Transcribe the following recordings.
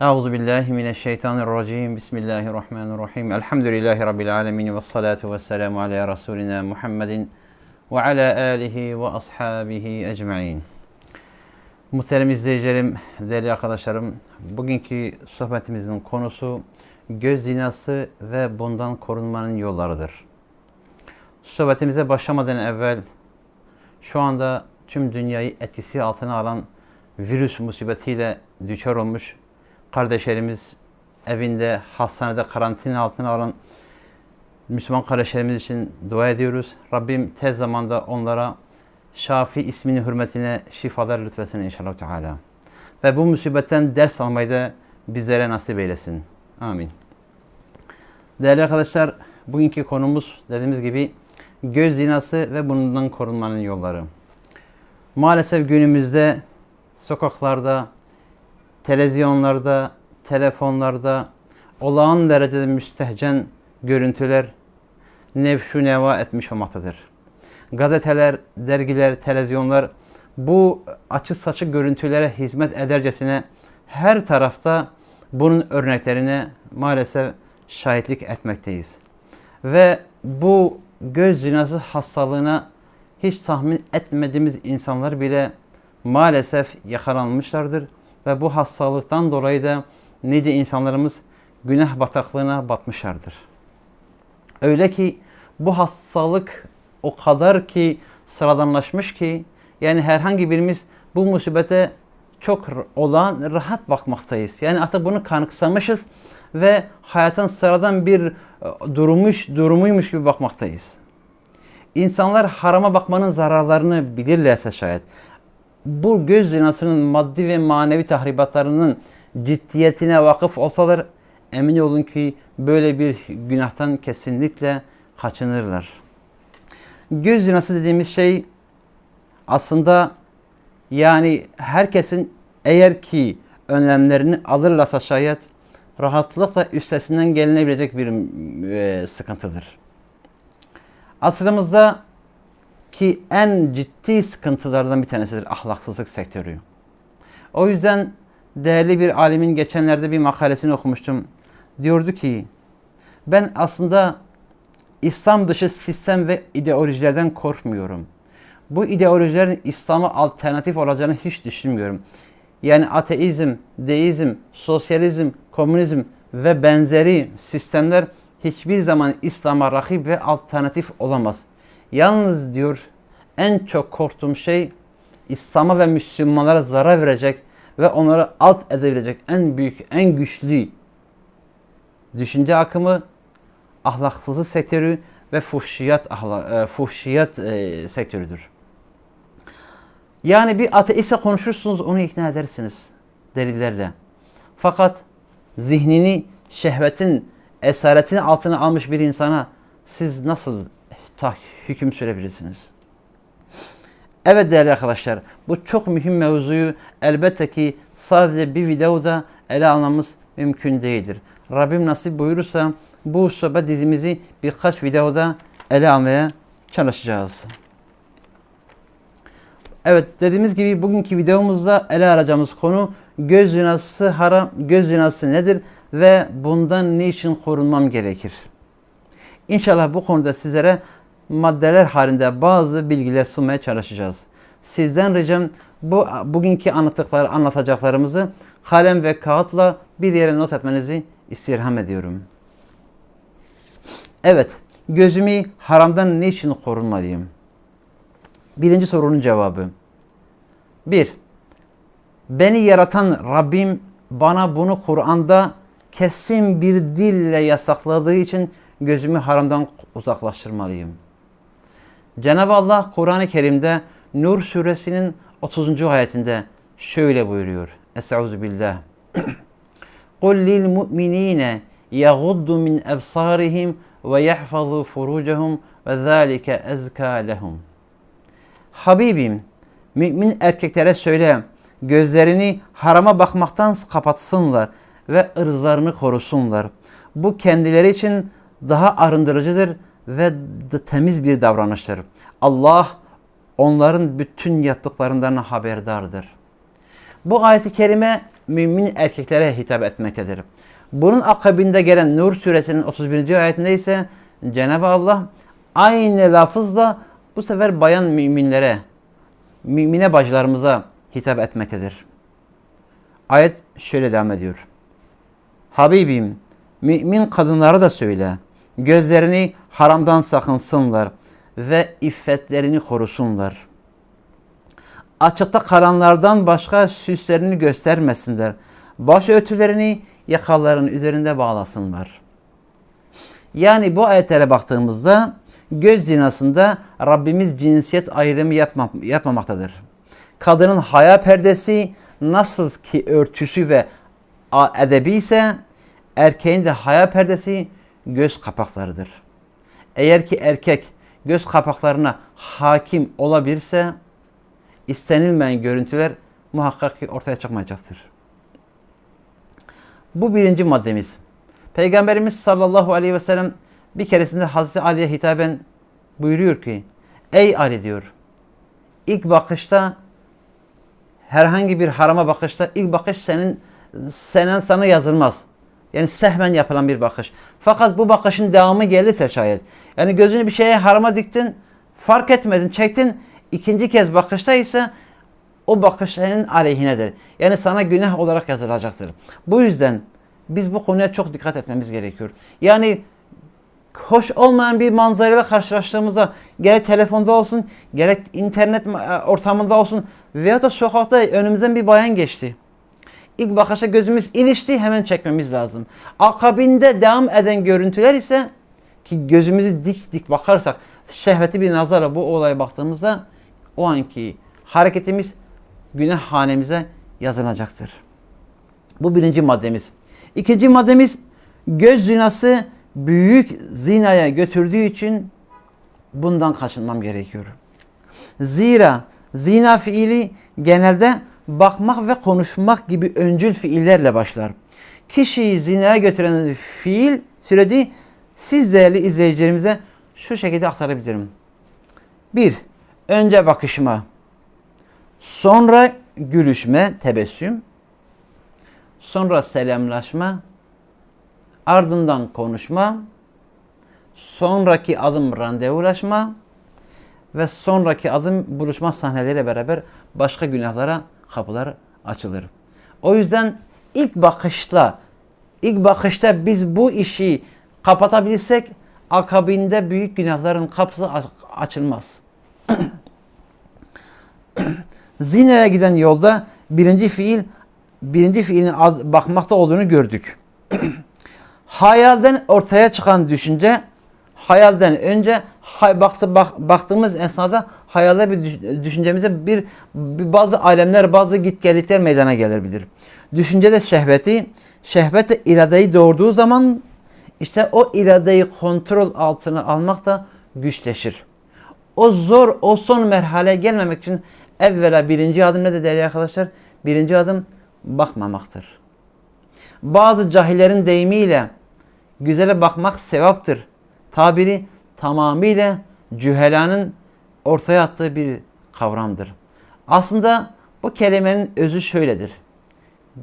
Euzu billahi mineşşeytanirracim. Bismillahirrahmanirrahim. Elhamdülillahi rabbil alamin ve salatu vesselamu ala rasulina Muhammedin ve ala alihi ve ashabihi ecmaîn. Muhterem izleyicilerim, değerli arkadaşlarım, bugünkü sohbetimizin konusu göz zinası ve bundan korunmanın yollarıdır. Sohbetimize başlamadan evvel şu anda tüm dünyayı etkisi altına alan virüs musibetiyle düçar olmuş kardeşlerimiz evinde, hastanede karantina altına alan Müslüman kardeşlerimiz için dua ediyoruz. Rabbim tez zamanda onlara Şafi isminin hürmetine şifalar lütfesin inşallah Teala. Ve bu musibetten ders almayı da bizlere nasip eylesin. Amin. Değerli arkadaşlar, bugünkü konumuz dediğimiz gibi göz zinası ve bundan korunmanın yolları. Maalesef günümüzde sokaklarda, televizyonlarda, telefonlarda olağan derecede müstehcen görüntüler nevşu neva etmiş olmaktadır. Gazeteler, dergiler, televizyonlar bu açık saçık görüntülere hizmet edercesine her tarafta bunun örneklerine maalesef şahitlik etmekteyiz. Ve bu göz zinası hastalığına hiç tahmin etmediğimiz insanlar bile maalesef yakalanmışlardır ve bu hastalıktan dolayı da nice insanlarımız günah bataklığına batmışlardır. Öyle ki bu hastalık o kadar ki sıradanlaşmış ki yani herhangi birimiz bu musibete çok olan rahat bakmaktayız. Yani artık bunu kanıksamışız ve hayatın sıradan bir e, durumuş, durumuymuş gibi bakmaktayız. İnsanlar harama bakmanın zararlarını bilirlerse şayet bu göz zinasının maddi ve manevi tahribatlarının ciddiyetine vakıf olsalar emin olun ki böyle bir günahtan kesinlikle kaçınırlar. Göz zinası dediğimiz şey aslında yani herkesin eğer ki önlemlerini alırlarsa şayet rahatlıkla üstesinden gelinebilecek bir e, sıkıntıdır. Asrımızda ki en ciddi sıkıntılardan bir tanesidir ahlaksızlık sektörü. O yüzden değerli bir alimin geçenlerde bir makalesini okumuştum. Diyordu ki ben aslında İslam dışı sistem ve ideolojilerden korkmuyorum. Bu ideolojilerin İslam'a alternatif olacağını hiç düşünmüyorum. Yani ateizm, deizm, sosyalizm, komünizm ve benzeri sistemler hiçbir zaman İslam'a rakip ve alternatif olamaz. Yalnız diyor en çok korktuğum şey İslam'a ve Müslümanlara zarar verecek ve onları alt edebilecek en büyük, en güçlü düşünce akımı ahlaksızlık sektörü ve fuhşiyat, ahla, e, fuhşiyat e, sektörüdür. Yani bir ateiste konuşursunuz onu ikna edersiniz delillerle. Fakat zihnini şehvetin esaretini altına almış bir insana siz nasıl hüküm sürebilirsiniz? Evet değerli arkadaşlar bu çok mühim mevzuyu elbette ki sadece bir videoda ele almamız mümkün değildir. Rabbim nasip buyurursa bu sohbet dizimizi birkaç videoda ele almaya çalışacağız. Evet dediğimiz gibi bugünkü videomuzda ele alacağımız konu göz zinası haram, göz zinası nedir ve bundan ne için korunmam gerekir? İnşallah bu konuda sizlere maddeler halinde bazı bilgiler sunmaya çalışacağız. Sizden ricam bu bugünkü anlattıkları anlatacaklarımızı kalem ve kağıtla bir yere not etmenizi istirham ediyorum. Evet, gözümü haramdan ne için korunmalıyım? Birinci sorunun cevabı. Bir, beni yaratan Rabbim bana bunu Kur'an'da kesin bir dille yasakladığı için gözümü haramdan uzaklaştırmalıyım. Cenab-ı Allah Kur'an-ı Kerim'de Nur suresinin 30. ayetinde şöyle buyuruyor. Estaizu billah. Yaghuddu min ebsarihim ve yahfazu furucahum ve zâlike ezkâ lehum. Habibim, mümin erkeklere söyle, gözlerini harama bakmaktan kapatsınlar ve ırzlarını korusunlar. Bu kendileri için daha arındırıcıdır ve temiz bir davranıştır. Allah onların bütün yaptıklarından haberdardır. Bu ayet-i kerime mümin erkeklere hitap etmektedir. Bunun akabinde gelen Nur suresinin 31. ayetinde ise Cenab-ı Allah aynı lafızla bu sefer bayan müminlere, mümine bacılarımıza hitap etmektedir. Ayet şöyle devam ediyor. Habibim, mümin kadınlara da söyle. Gözlerini haramdan sakınsınlar ve iffetlerini korusunlar. Açıkta karanlardan başka süslerini göstermesinler. Baş örtülerini yakalarının üzerinde bağlasınlar. Yani bu ayetlere baktığımızda göz zinasında Rabbimiz cinsiyet ayrımı yapma, yapmamaktadır. Kadının haya perdesi nasıl ki örtüsü ve edebi ise erkeğin de haya perdesi göz kapaklarıdır. Eğer ki erkek göz kapaklarına hakim olabilirse istenilmeyen görüntüler muhakkak ki ortaya çıkmayacaktır. Bu birinci maddemiz. Peygamberimiz sallallahu aleyhi ve sellem bir keresinde Hazreti Ali'ye hitaben buyuruyor ki Ey Ali diyor ilk bakışta herhangi bir harama bakışta ilk bakış senin senin sana yazılmaz. Yani sehmen yapılan bir bakış. Fakat bu bakışın devamı gelirse şayet. Yani gözünü bir şeye harama diktin, fark etmedin, çektin. ikinci kez bakışta ise o bakış senin aleyhinedir. Yani sana günah olarak yazılacaktır. Bu yüzden biz bu konuya çok dikkat etmemiz gerekiyor. Yani hoş olmayan bir manzarayla karşılaştığımızda gerek telefonda olsun, gerek internet ortamında olsun veya da sokakta önümüzden bir bayan geçti. İlk bakışa gözümüz ilişti hemen çekmemiz lazım. Akabinde devam eden görüntüler ise ki gözümüzü dik dik bakarsak şehveti bir nazara bu olaya baktığımızda o anki hareketimiz günah hanemize yazılacaktır. Bu birinci maddemiz. İkinci maddemiz göz zinası büyük zinaya götürdüğü için bundan kaçınmam gerekiyor. Zira zina fiili genelde bakmak ve konuşmak gibi öncül fiillerle başlar. Kişiyi zinaya götüren fiil süreci siz değerli izleyicilerimize şu şekilde aktarabilirim. 1. Önce bakışma. Sonra gülüşme, tebessüm. Sonra selamlaşma. Ardından konuşma. Sonraki adım randevulaşma. Ve sonraki adım buluşma sahneleriyle beraber başka günahlara kapılar açılır. O yüzden ilk bakışta ilk bakışta biz bu işi kapatabilirsek akabinde büyük günahların kapısı açılmaz. Zinaya giden yolda birinci fiil birinci fiilin bakmakta olduğunu gördük. Hayalden ortaya çıkan düşünce hayalden önce hay, baktı, bak, baktığımız esnada hayalde bir düşüncemize bir, bir bazı alemler, bazı gitgellikler meydana gelebilir. Düşüncede şehveti, şehvet de iradeyi doğurduğu zaman işte o iradeyi kontrol altına almak da güçleşir. O zor, o son merhale gelmemek için evvela birinci adım ne de değerli arkadaşlar? Birinci adım bakmamaktır. Bazı cahillerin deyimiyle güzele bakmak sevaptır. Tabiri tamamıyla cühelanın ortaya attığı bir kavramdır. Aslında bu kelimenin özü şöyledir.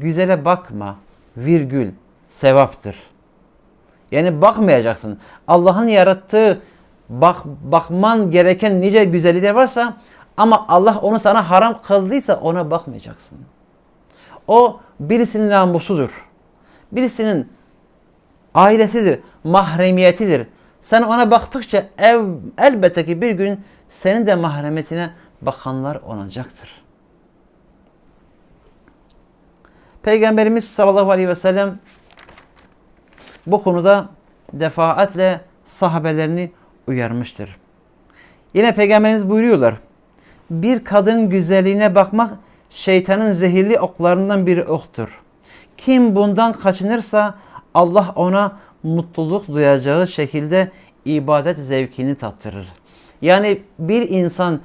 Güzele bakma, virgül, sevaptır. Yani bakmayacaksın. Allah'ın yarattığı bak, bakman gereken nice güzellikler varsa ama Allah onu sana haram kıldıysa ona bakmayacaksın. O birisinin namusudur. Birisinin ailesidir, mahremiyetidir. Sen ona baktıkça ev, elbette ki bir gün senin de mahremetine bakanlar olacaktır. Peygamberimiz sallallahu aleyhi ve sellem bu konuda defaatle sahabelerini uyarmıştır. Yine Peygamberimiz buyuruyorlar. Bir kadın güzelliğine bakmak şeytanın zehirli oklarından bir oktur. Kim bundan kaçınırsa Allah ona mutluluk duyacağı şekilde ibadet zevkini tattırır. Yani bir insan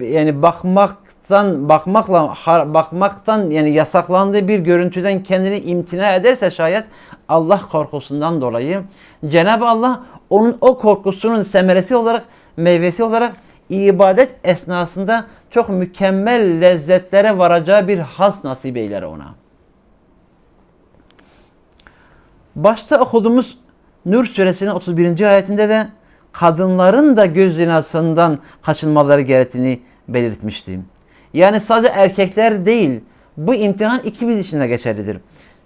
yani bakmaktan bakmakla bakmaktan yani yasaklandığı bir görüntüden kendini imtina ederse şayet Allah korkusundan dolayı Cenab-ı Allah onun o korkusunun semeresi olarak meyvesi olarak ibadet esnasında çok mükemmel lezzetlere varacağı bir has nasip eyler ona. Başta okuduğumuz Nur suresinin 31. ayetinde de kadınların da göz zinasından kaçınmaları gerektiğini belirtmiştim. Yani sadece erkekler değil, bu imtihan ikimiz için de geçerlidir.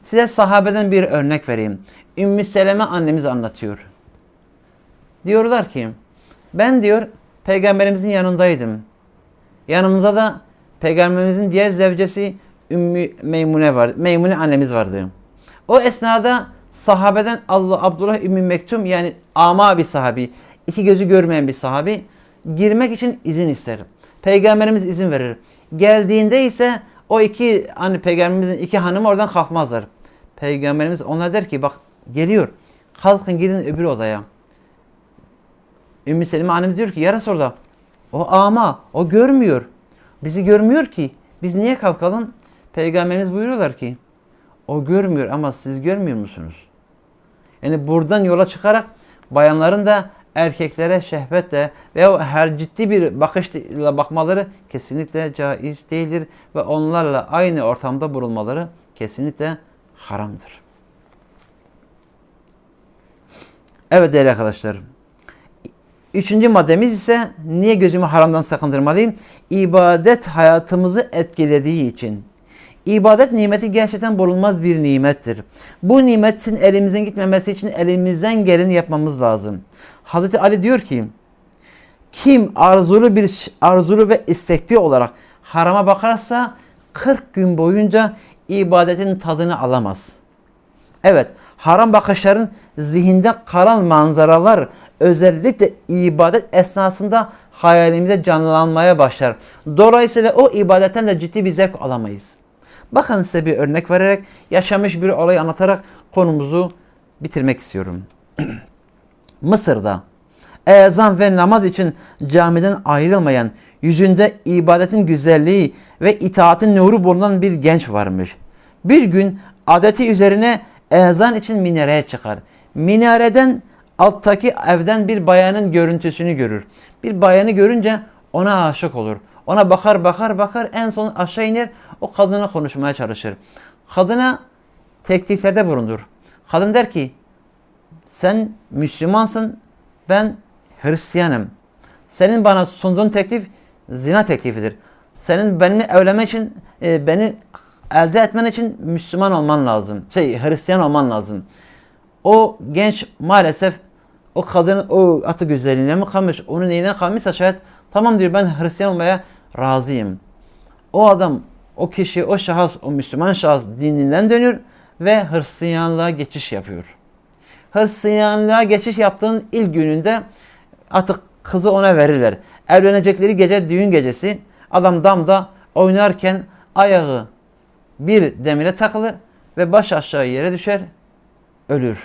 Size sahabeden bir örnek vereyim. Ümmü Seleme annemiz anlatıyor. Diyorlar ki, ben diyor peygamberimizin yanındaydım. Yanımızda da peygamberimizin diğer zevcesi Ümmü Meymune var. Meymune annemiz vardı. O esnada sahabeden Allah Abdullah Ümmü Mektum yani ama bir sahabi, iki gözü görmeyen bir sahabi girmek için izin ister. Peygamberimiz izin verir. Geldiğinde ise o iki hani peygamberimizin iki hanımı oradan kalkmazlar. Peygamberimiz ona der ki bak geliyor. Kalkın gidin öbür odaya. Ümmü Selime annemiz diyor ki ya Resulallah o ama o görmüyor. Bizi görmüyor ki. Biz niye kalkalım? Peygamberimiz buyuruyorlar ki o görmüyor ama siz görmüyor musunuz? Yani buradan yola çıkarak bayanların da erkeklere şehvetle veya her ciddi bir bakışla bakmaları kesinlikle caiz değildir ve onlarla aynı ortamda bulunmaları kesinlikle haramdır. Evet değerli arkadaşlar. Üçüncü maddemiz ise niye gözümü haramdan sakındırmalıyım? İbadet hayatımızı etkilediği için. İbadet nimeti gerçekten bulunmaz bir nimettir. Bu nimetin elimizden gitmemesi için elimizden geleni yapmamız lazım. Hazreti Ali diyor ki, kim arzulu bir arzulu ve istekli olarak harama bakarsa 40 gün boyunca ibadetin tadını alamaz. Evet, haram bakışların zihinde kalan manzaralar özellikle ibadet esnasında hayalimize canlanmaya başlar. Dolayısıyla o ibadetten de ciddi bir zevk alamayız. Bakın size bir örnek vererek, yaşamış bir olayı anlatarak konumuzu bitirmek istiyorum. Mısır'da ezan ve namaz için camiden ayrılmayan, yüzünde ibadetin güzelliği ve itaatin nuru bulunan bir genç varmış. Bir gün adeti üzerine ezan için minareye çıkar. Minareden alttaki evden bir bayanın görüntüsünü görür. Bir bayanı görünce ona aşık olur. Ona bakar bakar bakar en son aşağı iner o kadına konuşmaya çalışır. Kadına tekliflerde bulunur. Kadın der ki sen Müslümansın ben Hristiyanım. Senin bana sunduğun teklif zina teklifidir. Senin benimle evlenmek için e, beni elde etmen için Müslüman olman lazım. Şey Hristiyan olman lazım. O genç maalesef o kadının o atı güzelliğine mi kalmış, onun neyine kalmışsa şayet tamam diyor ben Hristiyan olmaya razıyım. O adam, o kişi, o şahıs, o Müslüman şahıs dininden dönüyor ve Hristiyanlığa geçiş yapıyor. Hristiyanlığa geçiş yaptığın ilk gününde artık kızı ona verirler. Evlenecekleri gece düğün gecesi adam damda oynarken ayağı bir demire takılır ve baş aşağı yere düşer, ölür.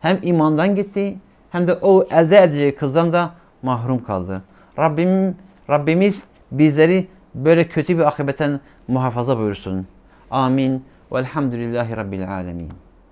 Hem imandan gitti hem de o elde edeceği kızdan da mahrum kaldı. Rabbim Rabbimiz bizleri böyle kötü bir akıbetten muhafaza buyursun. Amin. Velhamdülillahi Rabbil alemin.